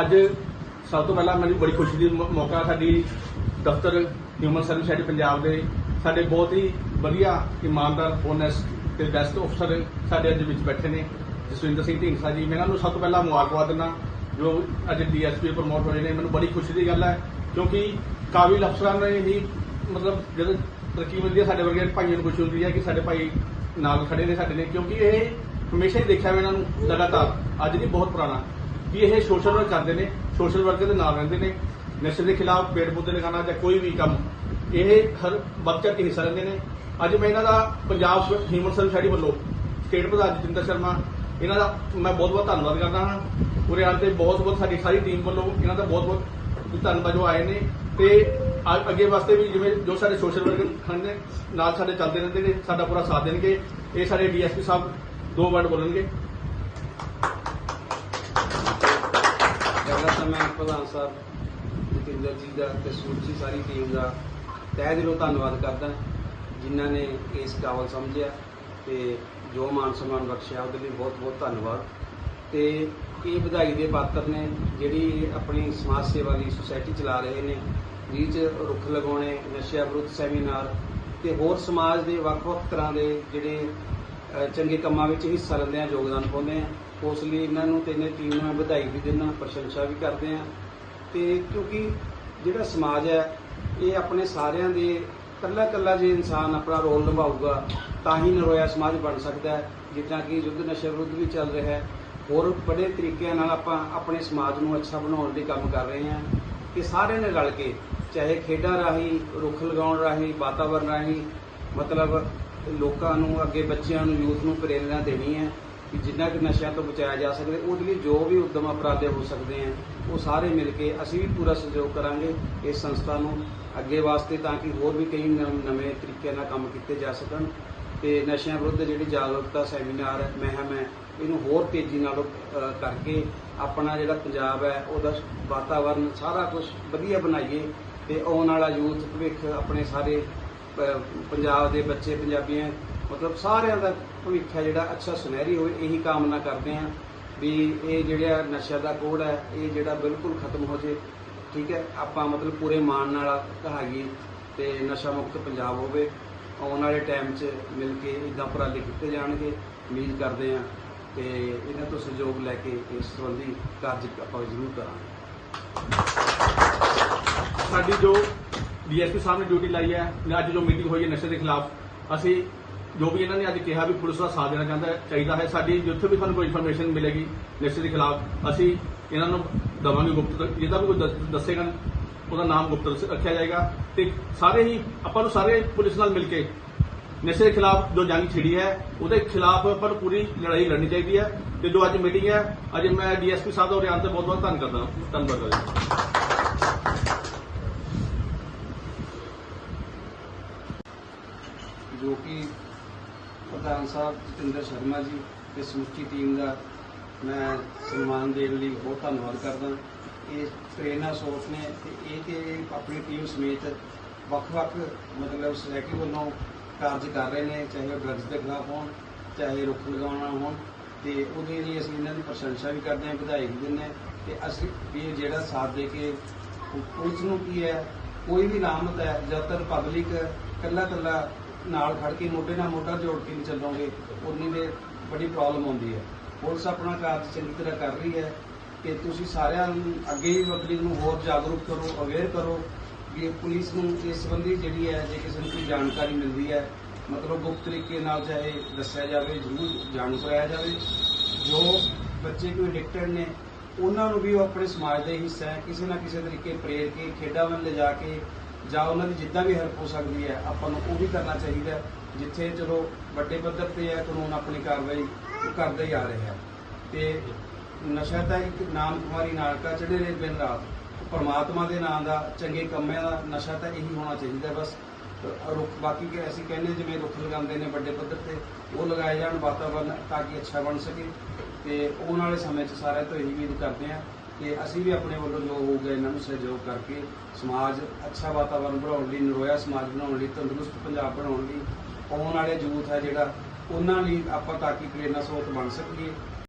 ਅੱਜ ਸਭ ਤੋਂ ਪਹਿਲਾਂ ਮੈਨੂੰ ਬੜੀ ਖੁਸ਼ੀ ਦੀ ਮੌਕਾ ਸਾਡੀ ਦਫ਼ਤਰ ਹਿਊਮਨ ਸਰਵਿਸ ਸੋਸਾਇਟੀ ਪੰਜਾਬ ਦੇ ਸਾਡੇ ਬਹੁਤ ਹੀ ਵਧੀਆ, ਇਮਾਨਦਾਰ ਓਨੈਸਟ ਤੇ ਬੈਸਟ ਅਫਸਰ ਸਾਡੇ ਅੱਜ ਵਿੱਚ ਬੈਠੇ ਨੇ, ਜਸਵਿੰਦਰ ਸਿੰਘ ਢੀਂਡਸਾ ਜੀ। ਮੈਂ ਇਹਨਾਂ ਨੂੰ ਸਭ ਤੋਂ ਪਹਿਲਾਂ ਮੁਬਾਰਕਬਾਦ ਦਿੰਦਾ, ਜੋ ਅੱਜ ਡੀਐਸਪੀ ਪ੍ਰਮੋਟ ਹੋਏ ਨੇ। ਮੈਨੂੰ ਬੜੀ ਖੁਸ਼ੀ ਦੀ ਗੱਲ ਹੈ, ਕਿਉਂਕਿ ਕਾਬਿਲ ਅਫਸਰਾਂ ਨੇ ਹੀ ਮਤਲਬ ਜਦੋਂ ਤਰੱਕੀ ਮਿਲਦੀ ਹੈ, ਸਾਡੇ ਵਰਗੇ ਭਾਈਆਂ ਨੂੰ ਖੁਸ਼ੀ ਹੁੰਦੀ ਹੈ ਕਿ ਸਾਡੇ ਭਾਈ ਨਾਲ ਖੜੇ ਨੇ, ਸਾਡੇ ਨੇ, ਕਿਉਂਕਿ ਇਹ ਹਮੇਸ਼ਾ ਹੀ ਦੇਖਿਆ ਮੈਂ ਇਹਨਾਂ ਨੂੰ ਲਗਾਤਾਰ। ਅੱਜ ਨਹੀਂ, ਬਹੁਤ ਪੁਰਾਣਾ। ਕਿ ਇਹ ਸੋਸ਼ਲ ਵਰਕ ਕਰਦੇ ਨੇ? ਸੋਸ਼ਲ ਵਰਕਰ ਦੇ ਨਾਲ ਰਹਿੰਦੇ ਨੇ। ਨਸ਼ੇ ਦੇ ਖਿਲਾਫ ਪੇੜ ਪੌਦੇ ਲਗਾਉਣਾ ਜਾਂ ਕੋਈ ਵੀ ਕੰਮ, ਇਹ ਹਰ ਵੱਧ ਕੇ ਹਿੱਸਾ ਲੈਂਦੇ ਨੇ। ਅੱਜ ਮੈਂ ਇਹਨਾਂ ਦਾ ਪੰਜਾਬ ਹਿਊਮਨ ਸਰਵਿਸ ਸੋਸਾਇਟੀ ਵੱਲੋਂ ਸਟੇਟ ਪ੍ਰਧਾਨ ਜਤਿੰਦਰ ਸ਼ਰਮਾ, ਇਹਨਾਂ ਦਾ ਮੈਂ ਬਹੁਤ ਬਹੁਤ ਧੰਨਵਾਦ ਕਰਦਾ ਹਾਂ। ਉਰੇ ਆਉਣ ਤੇ ਬਹੁਤ ਬਹੁਤ ਸਾਡੀ ਸਾਰੀ ਟੀਮ ਵੱਲੋਂ ਇਹਨਾਂ ਦਾ ਬਹੁਤ ਬਹੁਤ ਧੰਨਵਾਦ ਜੋ ਆਏ ਨੇ। ਤੇ ਅੱਗੇ ਵਾਸਤੇ ਵੀ ਜਿਵੇਂ ਜੋ ਸਾਡੇ ਸੋਸ਼ਲ ਵਰਕਰ ਹਨ ਨਾਲ ਸਾਡੇ ਚੱਲਦੇ ਰਹਿੰਦੇ ਨੇ, ਸਾਡਾ ਪੂਰਾ ਸਾਥ ਦੇਣਗੇ। ਇਹ ਸਾਡੇ ਡੀਐਸਪੀ ਸਾਹਿਬ ਦੋ ਵਰਡ ਬੋਲਣਗੇ। ਪਹਿਲਾਂ ਤਾਂ ਮੈਂ ਪ੍ਰਧਾਨ ਸਾਹਿਬ ਜਤਿੰਦਰ ਜੀ ਦਾ ਤੇ ਸੂਚੀ ਸਾਰੀ ਟੀਮ ਦਾ ਤਹਿ ਦਿਲੋਂ ਧੰਨਵਾਦ ਕਰਦਾ ਜਿਨ੍ਹਾਂ ਨੇ ਇਸ ਕਾਬਲ ਸਮਝਿਆ ਤੇ ਜੋ ਮਾਨ ਸਨਮਾਨ ਬਖਸ਼ਿਆ, ਉਹਦੇ ਲਈ ਬਹੁਤ ਬਹੁਤ ਧੰਨਵਾਦ। ਤੇ ਇਹ ਵਧਾਈ ਦੇ ਪਾਤਰ ਨੇ ਜਿਹੜੀ ਆਪਣੀ ਸਮਾਜ ਸੇਵਾ ਦੀ ਸੁਸਾਇਟੀ ਚਲਾ ਰਹੇ ਨੇ ਜਿਹ 'ਚ ਰੁੱਖ ਲਗਾਉਣੇ, ਨਸ਼ਿਆਂ ਵਿਰੁੱਧ ਸੈਮੀਨਾਰ ਤੇ ਹੋਰ ਸਮਾਜ ਦੇ ਵੱਖ-ਵੱਖ ਤਰ੍ਹਾਂ ਦੇ ਜਿਹੜੇ ਚੰਗੇ ਕੰਮਾਂ ਵਿੱਚ ਹਿੱਸਾ ਲੈਂਦੇ ਆ ਯੋਗਦਾਨ ਪਾਉਂਦੇ ਆ ਉਸ ਲਈ ਇਹਨਾਂ ਨੂੰ ਤੇ ਇਹਨਾਂ ਟੀਮ ਨੂੰ ਮੈਂ ਵਧਾਈ ਵੀ ਦਿੰਦਾ, ਪ੍ਰਸ਼ੰਸਾ ਵੀ ਕਰਦੇ ਆ ਤੇ ਕਿਉਂਕਿ ਜਿਹੜਾ ਸਮਾਜ ਹੈ, ਇਹ ਆਪਣੇ ਸਾਰਿਆਂ ਦੇ ਇਕੱਲਾ ਇਕੱਲਾ ਜੇ ਇਨਸਾਨ ਆਪਣਾ ਰੋਲ ਨਿਭਾਊਗਾ, ਤਾਂ ਹੀ ਨਰੋਇਆ ਸਮਾਜ ਬਣ ਸਕਦਾ ਹੈ। ਜਿੱਦਾਂ ਕਿ ਯੁੱਧ ਨਸ਼ੇ ਵਿਰੁੱਧ ਵੀ ਚੱਲ ਰਿਹਾ ਹੈ। ਹੋਰ ਬੜੇ ਤਰੀਕਿਆਂ ਨਾਲ ਆਪਾਂ ਆਪਣੇ ਸਮਾਜ ਨੂੰ ਅੱਛਾ ਬਣਾਉਣ ਲਈ ਕੰਮ ਕਰ ਰਹੇ ਹਾਂ। ਕਿ ਸਾਰਿਆਂ ਨੇ ਰਲ ਕੇ, ਚਾਹੇ ਖੇਡਾਂ ਰਾਹੀਂ, ਰੁੱਖ ਲਗਾਉਣ ਰਾਹੀਂ ਵਾਤਾਵਰਣ ਰਾਹੀਂ, ਮਤਲਬ ਲੋਕਾਂ ਨੂੰ, ਅੱਗੇ ਬੱਚਿਆਂ ਨੂੰ, ਯੂਥ ਨੂੰ ਪ੍ਰੇਰਣਾ ਦੇਣੀ ਹੈ ਕਿ ਜਿੰਨਾ ਕਿ ਨਸ਼ਿਆਂ ਤੋਂ ਬਚਾਇਆ ਜਾ ਸਕਦਾ ਉਹਦੇ ਲਈ ਜੋ ਵੀ ਉਦਮ ਅਪਰਾਧੇ ਹੋ ਸਕਦੇ ਆ ਉਹ ਸਾਰੇ ਮਿਲ ਕੇ ਅਸੀਂ ਵੀ ਪੂਰਾ ਸਹਿਯੋਗ ਕਰਾਂਗੇ ਇਸ ਸੰਸਥਾ ਨੂੰ ਅੱਗੇ ਵਾਸਤੇ ਤਾਂ ਕਿ ਹੋਰ ਵੀ ਕਈ ਨਵ- ਨਵੇਂ ਤਰੀਕੇ ਨਾਲ ਕੰਮ ਕੀਤੇ ਜਾ ਸਕਣ ਤੇ ਨਸ਼ਿਆਂ ਵਿਰੁੱਧ ਜਿਹੜੀ ਜਾਗਰੂਕਤਾ ਸੈਮੀਨਾਰ ਹੈ ਮਹਿਮ ਹੈ, ਇਹਨੂੰ ਹੋਰ ਤੇਜ਼ੀ ਨਾਲ ਕਰਕੇ ਆਪਣਾ ਜਿਹੜਾ ਪੰਜਾਬ ਹੈ, ਉਹਦਾ ਵਾਤਾਵਰਨ ਸਾਰਾ ਕੁਝ ਵਧੀਆ ਬਣਾਈਏ ਤੇ ਆਉਣ ਵਾਲਾ ਯੂਥ, ਭਵਿੱਖ ਆਪਣੇ ਸਾਰੇ ਪੰਜਾਬ ਦੇ ਬੱਚੇ, ਪੰਜਾਬੀਆਂ, ਮਤਲਬ ਸਾਰਿਆਂ ਦਾ ਭਵਿੱਖ ਹੈ ਜਿਹੜਾ ਅੱਛਾ ਸੁਨਹਿਰੀ ਹੋਵੇ, ਇਹੀ ਕਾਮਨਾ ਕਰਦੇ ਹਾਂ ਵੀ ਇਹ ਜਿਹੜਾ ਨਸ਼ਾ ਦਾ ਕੋੜ ਹੈ, ਇਹ ਜਿਹੜਾ ਬਿਲਕੁਲ ਖਤਮ ਹੋ ਜੇ, ਠੀਕ ਹੈ? ਆਪਾਂ ਮਤਲਬ ਪੂਰੇ ਮਾਣ ਨਾਲ ਕਹਾਂਗੇ ਤੇ ਨਸ਼ਾ ਮੁਕਤ ਪੰਜਾਬ ਹੋਵੇ, ਆਉਣ ਵਾਲੇ ਟਾਈਮ 'ਚ ਮਿਲ ਕੇ ਇਦਾਂ ਉਪਰਾਲੇ ਕੀਤੇ ਜਾਣਗੇ, ਉਮੀਦ ਕਰਦੇ ਹਾਂ ਤੇ ਇਹਨਾਂ ਤੋਂ ਸਹਿਯੋਗ ਲੈ ਕੇ ਇਸ ਸੰਬੰਧੀ ਕਾਰਜ ਆਪਾਂ ਜ਼ਰੂਰ ਕਰਾਂਗੇ। ਸਾਡੀ ਜੋ ਡੀਐਸਪੀ ਸਾਹਿਬ ਨੇ ਡਿਊਟੀ ਲਾਈ ਹੈ ਨੇ ਅੱਜ ਜੋ ਮੀਟਿੰਗ ਹੋਈ ਹੈ ਨਸ਼ੇ ਦੇ ਖਿਲਾਫ, ਅਸੀਂ ਜੋ ਵੀ ਇਹਨਾਂ ਨੇ ਅੱਜ ਕਿਹਾ ਵੀ ਪੁਲਿਸ ਦਾ ਸਾਥ ਦੇਣਾ ਚਾਹੁੰਦਾ ਚਾਹੀਦਾ ਹੈ ਸਾਡੀ, ਜਿੱਥੇ ਵੀ ਸਾਨੂੰ ਕੋਈ ਇਨਫੋਰਮੇਸ਼ਨ ਮਿਲੇਗੀ ਨਸ਼ੇ ਦੇ ਖਿਲਾਫ, ਅਸੀਂ ਇਹਨਾਂ ਨੂੰ ਦਵਾਂਗੇ ਗੁਪਤ, ਜਿਹਦਾ ਵੀ ਕੋਈ ਦੱਸੇਗਾ, ਉਹਦਾ ਨਾਮ ਗੁਪਤ ਰੱਖਿਆ ਜਾਏਗਾ ਤੇ ਸਾਰੇ ਹੀ, ਆਪਾਂ ਨੂੰ ਸਾਰੇ ਪੁਲਿਸ ਨਾਲ ਮਿਲ ਕੇ ਨਸ਼ੇ ਦੇ ਖਿਲਾਫ ਜੋ ਜੰਗ ਛਿੜੀ ਹੈ, ਉਹਦੇ ਖਿਲਾਫ ਆਪਾਂ ਨੂੰ ਪੂਰੀ ਲੜਾਈ ਲੜਨੀ ਚਾਹੀਦੀ ਹੈ ਤੇ ਜੋ ਅੱਜ ਮੀਟਿੰਗ ਹੈ, ਅੱਜ ਮੈਂ ਡੀਐਸਪੀ ਸਾਹਿਬ ਦਾ ਉਰੇ ਤੇ ਬਹੁਤ ਬਹੁਤ ਧੰਨ ਕਰਦਾ ਧੰਨਵਾਦ। ਕਰਦਾ ਜੋ ਕਿ ਪ੍ਰਧਾਨ ਸਾਹਿਬ ਜਤਿੰਦਰ ਸ਼ਰਮਾ ਜੀ ਤੇ ਸਮੁੱਚੀ ਟੀਮ ਦਾ ਮੈਂ ਸਨਮਾਨ ਦੇਣ ਲਈ ਬਹੁਤ ਧੰਨਵਾਦ ਕਰਦਾ। ਇਹ ਪ੍ਰੇਰਨਾ ਸੋਚ ਨੇ ਤੇ ਇਹ ਤੇ ਆਪਣੀ ਟੀਮ ਸਮੇਤ ਵੱਖ-ਵੱਖ ਮਤਲਬ ਸੁਸਾਇਟੀ ਵੱਲੋਂ ਕਾਰਜ ਕਰ ਰਹੇ ਨੇ, ਚਾਹੇ ਉਹ ਡਰੱਗਸ ਦੇ ਖਿਲਾਫ ਹੋਣ, ਚਾਹੇ ਰੁੱਖ ਲਗਾਉਣਾ ਹੋਣ ਤੇ ਉਹਦੇ ਲਈ ਅਸੀਂ ਇਹਨਾਂ ਦੀ ਪ੍ਰਸ਼ੰਸਾ ਵੀ ਕਰਦੇ ਹਾਂ, ਵਧਾਈ ਵੀ ਦਿੰਦੇ ਹਾਂ ਤੇ ਅਸੀਂ ਵੀ ਇਹ ਜਿਹੜਾ ਸਾਥ ਦੇ ਕੇ ਪੁਲਿਸ ਨੂੰ ਕੀ ਹੈ, ਕੋਈ ਵੀ ਨਾਮਤ ਹੈ ਜ਼ਿਆਦਾਤਰ ਪਬਲਿਕ ਕੱਲਾ ਕੱਲਾ ਨਾਲ ਖੜ ਕੇ ਮੋਢੇ ਨਾਲ ਮੋਢਾ ਜੋੜ ਕੇ ਨਹੀਂ ਚੱਲੋਗੇ, ਉਨੀ ਦੇ ਬੜੀ ਪ੍ਰੋਬਲਮ ਆਉਂਦੀ ਹੈ। ਪੁਲਿਸ ਆਪਣਾ ਕਾਰਜ ਚੰਗੀ ਤਰ੍ਹਾਂ ਕਰ ਰਹੀ ਹੈ ਕਿ ਤੁਸੀਂ ਸਾਰਿਆਂ ਨੂੰ ਅੱਗੇ ਹੀ ਪਬਲਿਕ ਨੂੰ ਹੋਰ ਜਾਗਰੂਕ ਕਰੋ ਅਵੇਅਰ ਕਰੋ ਵੀ ਇਹ ਪੁਲਿਸ ਨੂੰ ਇਸ ਸੰਬੰਧੀ ਜਿਹੜੀ ਹੈ, ਜੇ ਕਿਸੇ ਨੂੰ ਕੋਈ ਜਾਣਕਾਰੀ ਮਿਲਦੀ ਹੈ, ਮਤਲਬ ਗੁਪਤ ਤਰੀਕੇ ਨਾਲ ਚਾਹੇ ਦੱਸਿਆ ਜਾਵੇ, ਜ਼ਰੂਰ ਜਾਣੂ ਕਰਾਇਆ ਜਾਵੇ। ਜੋ ਬੱਚੇ ਕੋਈ ਐਡਿਕਟਡ ਨੇ, ਉਹਨਾਂ ਨੂੰ ਵੀ ਉਹ ਆਪਣੇ ਸਮਾਜ ਦੇ ਹਿੱਸਾ ਕਿਸੇ ਨਾ ਕਿਸੇ ਤਰੀਕੇ ਪ੍ਰੇਰ ਕੇ ਖੇਡਾਂ ਵੱਲ ਲਿਜਾ ਕੇ ਜਾਂ ਉਹਨਾਂ ਦੀ ਜਿੱਦਾਂ ਵੀ ਹੈਲਪ ਹੋ ਸਕਦੀ ਹੈ, ਆਪਾਂ ਨੂੰ ਉਹ ਵੀ ਕਰਨਾ ਚਾਹੀਦਾ ਜਿੱਥੇ ਚਲੋ ਵੱਡੇ ਪੱਧਰ ਤੇ ਹੈ ਕਾਨੂੰਨ ਆਪਣੀ ਕਾਰਵਾਈ ਉਹ ਕਰਦਾ ਹੀ ਆ ਰਿਹਾ ਹੈ ਤੇ ਨਸ਼ਾ ਤਾਂ ਇੱਕ ਨਾਮ ਕੁਮਾਰੀ ਨਾਨਕਾ ਚੜੇ ਨੇ ਦਿਨ ਰਾਤ, ਪਰਮਾਤਮਾ ਦੇ ਨਾਮ ਦਾ, ਚੰਗੇ ਕੰਮਾਂ ਦਾ ਨਸ਼ਾ ਤਾਂ ਇਹੀ ਹੋਣਾ ਚਾਹੀਦਾ ਬਸ। ਰੁੱਖ, ਬਾਕੀ ਕਿ ਅਸੀਂ ਕਹਿੰਦੇ ਜਿਵੇਂ ਰੁੱਖ ਲਗਾਉਂਦੇ ਨੇ ਵੱਡੇ ਪੱਧਰ ਤੇ, ਉਹ ਲਗਾਏ ਜਾਣ ਵਾਤਾਵਰਨ ਤਾਂ ਕਿ ਅੱਛਾ ਬਣ ਸਕੇ। ਤੇ ਆਉਣ ਵਾਲੇ ਸਮੇਂ 'ਚ ਸਾਰਿਆਂ ਤੋਂ ਇਹੀ ਉਮੀਦ ਕਰਦੇ ਹਾਂ ਕਿ ਅਸੀਂ ਵੀ ਆਪਣੇ ਵੱਲੋਂ ਜੋ ਹੋਊਗਾ ਇਹਨਾਂ ਨੂੰ ਸਹਿਯੋਗ ਕਰਕੇ ਸਮਾਜ ਅੱਛਾ ਵਾਤਾਵਰਨ ਬਣਾਉਣ ਲਈ, ਨਰੋਇਆ ਸਮਾਜ ਬਣਾਉਣ ਲਈ, ਤੰਦਰੁਸਤ ਪੰਜਾਬ ਬਣਾਉਣ ਲਈ ਆਉਣ ਵਾਲੇ ਯੂਥ ਹੈ ਜਿਹੜਾ, ਉਹਨਾਂ ਲਈ ਆਪਾਂ ਤਾਂ ਕਿ ਪ੍ਰੇਰਨਾ ਸਰੋਤ ਬਣ ਸਕੀਏ।